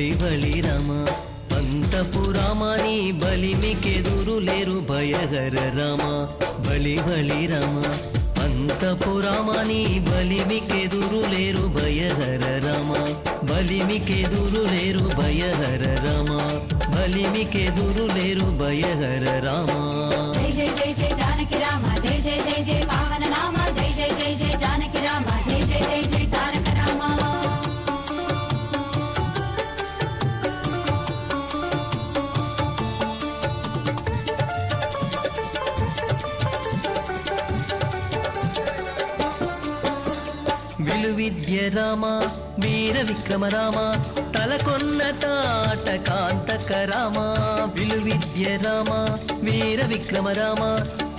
బలి బలి రామ. పంతపు రామాని బలిమికెదురు లేరు భయహర రామ. బలి బలి రామ. పంతపు రామాని బలిమికెదురు లేరు భయహర రామ. బలిమికెదురు లేరు భయహర రామ. బలిమికెదురు లేరు భయహర రామ. జై జై జై జై జానకి రామ. జై జై జై జై పావన నామ. జై జై జై జై జానకి రామ. జై జై జై జై విలువిద్య రామ వీర విక్రమ రామ తలకొన్న తాట కాంతక రామ విలువిద్య రామ వీర విక్రమ రామ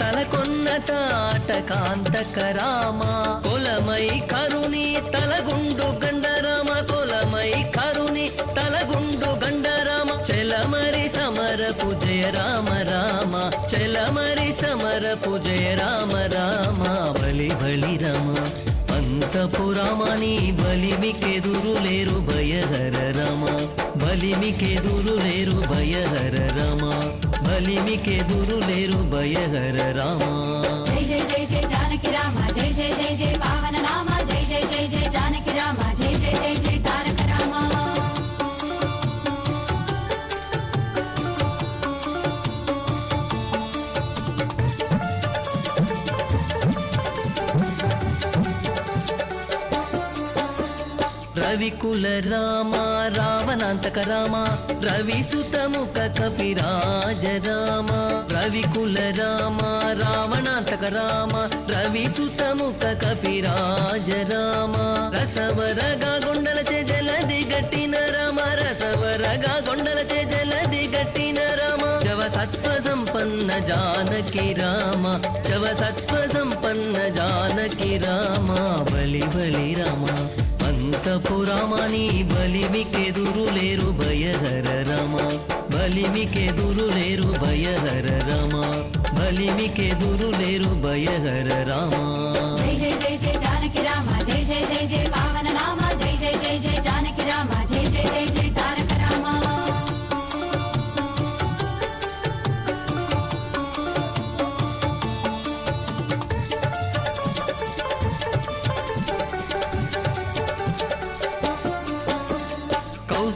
తలకొన్న తాట కాంతక రామ కొలమై కరుణి తలగుండు గండరామ కొలమై కరుణి తలగుండు గండరామ. చెలమరి సమరపు జయ రామ రామ చెలమరి సమరపు జయ రామ రామ. బలి బలి రామ. పంతపురామని బలిమికెదురు లేరు భయహర రమ. బలిమికెదురు లేరు భయహర రమ. బలిమికెదురు లేరు భయహర రామ. జై జై జై జై జానకి రామ. జై జై జై జై పావన రామ జై జై జై జై జానకి రామ. జై జై జై జై రవికుల రామ రావణాంతక రామ రవి సుతముఖ కపిరాజ రామ. రవికుల రామ రావణాంతక రామ రవి సుతముఖ కపిరాజ రామ. రసవరగా గుండల జలది గట్టిన రామ. రసవరగా గుండల జలది గట్టిన రామ. జవ సత్వ సంపన్న జానకి రామ. జవ సత్వ సంపన్న జానకి రామ. బలి బలి రామ. పంతపురామని బలిమికెదురు లేరు భయహర రమ. బలిమికెదురు లేరు భయహర రమ. బలిమికెదురు లేరు భయహర రామ. జై జై జై జై జానకి రామ. జై జై జై జై పావన నామ. జై జై జై జై జానకి రామ. జై జై జై జై తార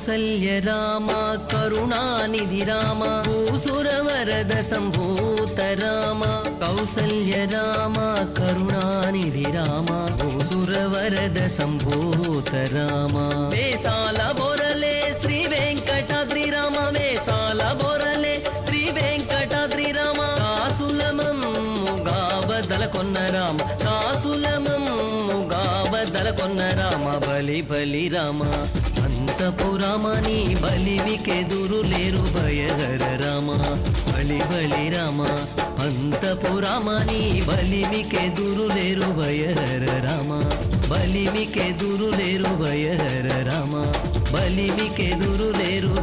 కౌసల్య రామ కరుణానిధి రామ భూసుర వరద సంభూత రామ కౌసల్య రామ కరుణానిధి రామ భూసుర వరద సంభూత రామ వేసాల బొరలే శ్రీ వెంకటాద్రి రామ వేసాల బొరలే శ్రీ వెంకటాద్రి రామ కాసులమమ్ముగా బదల కొన్న రామ కాసులమమ్ముగా బదల కొన్న రామ బలి బలి రామ అంతపురామని బలివికెదురు లేరు భయహర రామ. బలి బలి రామ అంతపురామని బలివికెదురు లేరు భయహర రామ. బలిమికెదురు లేరు భయహర రామ. బలిమికెదురు లేరు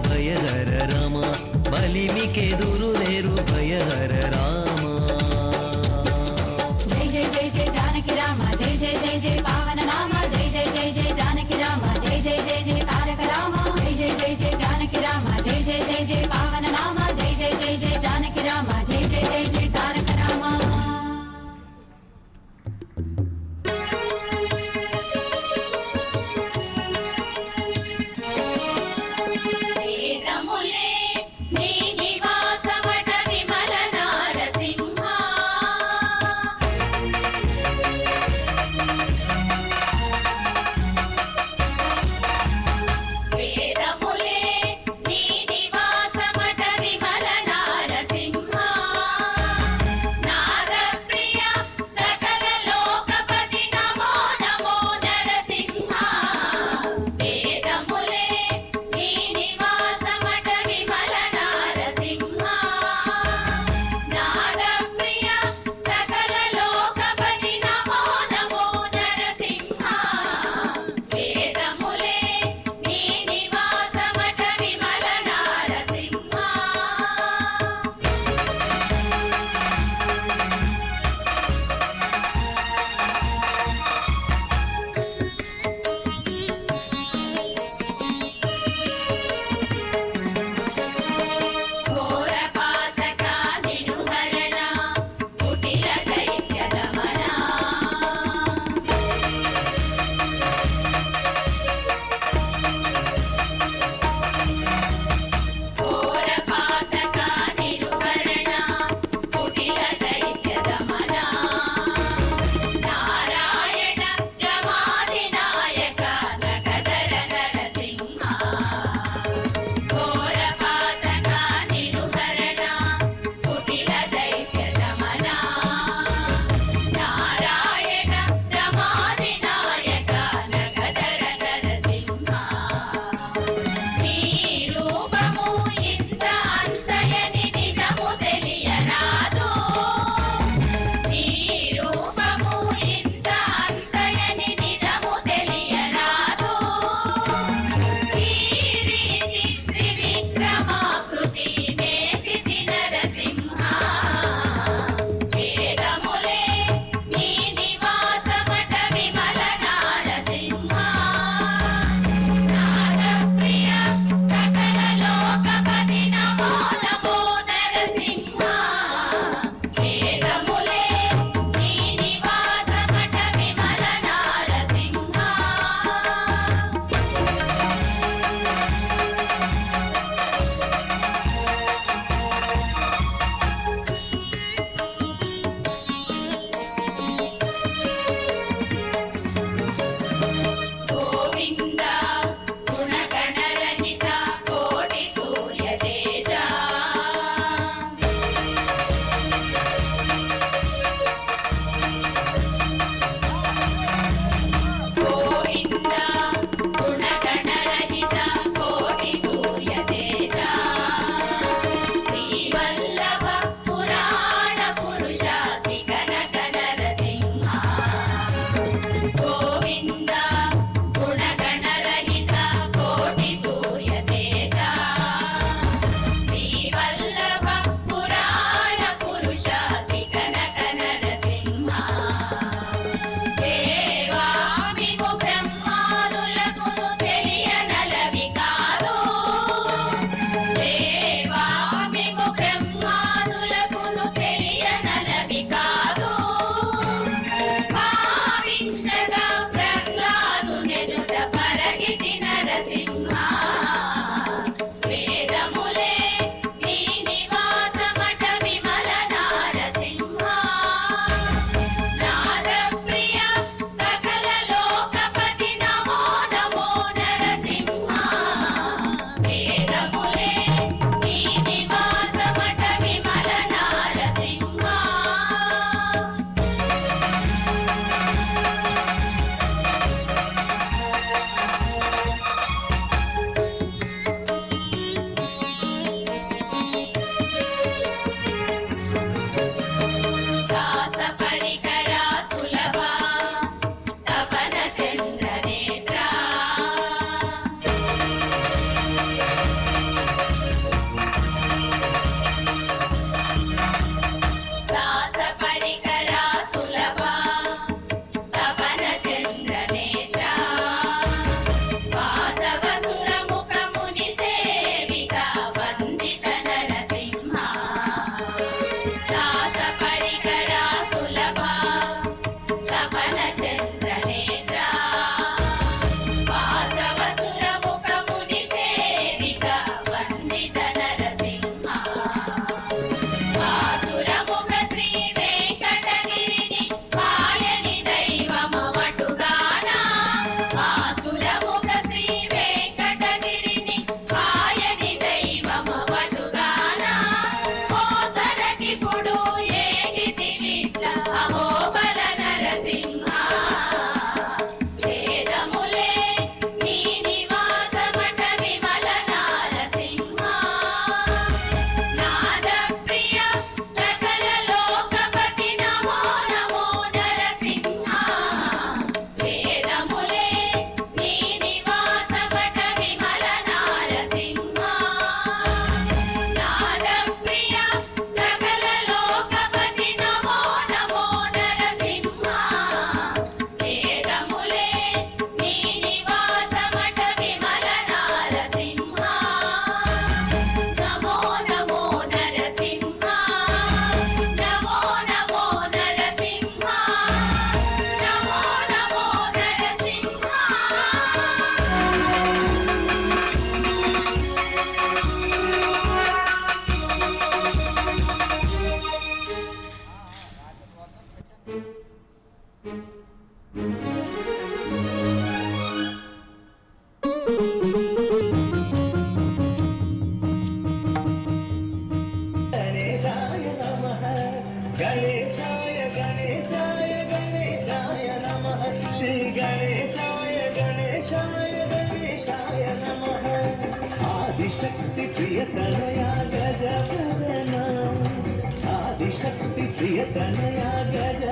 ప్రియతనయా గజ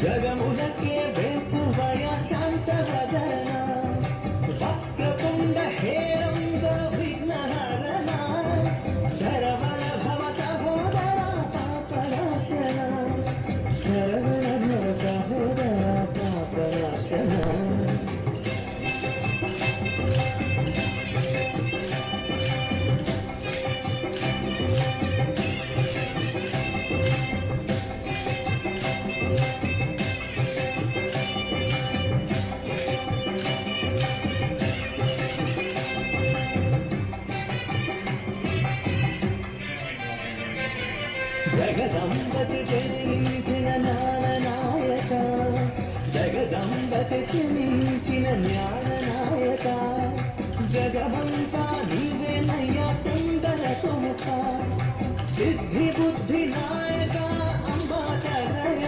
జగములకే వేపువయ జగదంబచి జనించిన జ్ఞాననాయక జగదంబచి జనించిన జ్ఞాననాయక జగమంతా నీవేనయ్యా సుందర సుముఖ సిద్ధి బుద్ధి నాయక అంబాతరయ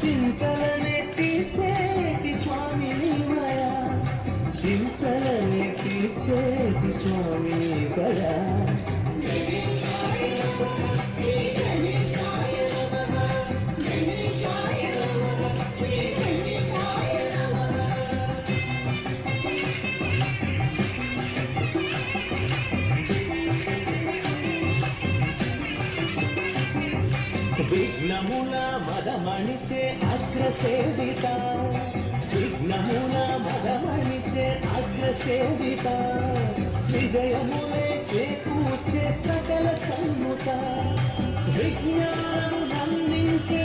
చింతలనే చేతి స్వామి నీవయా చింతలనే చేతి స్వామి నీవయా సేవిత విఘ్నమున మదమణిచే అగ్ర సేవిత విజయములే చేకూర్చే సకల సన్ముత విజ్ఞానం అందించే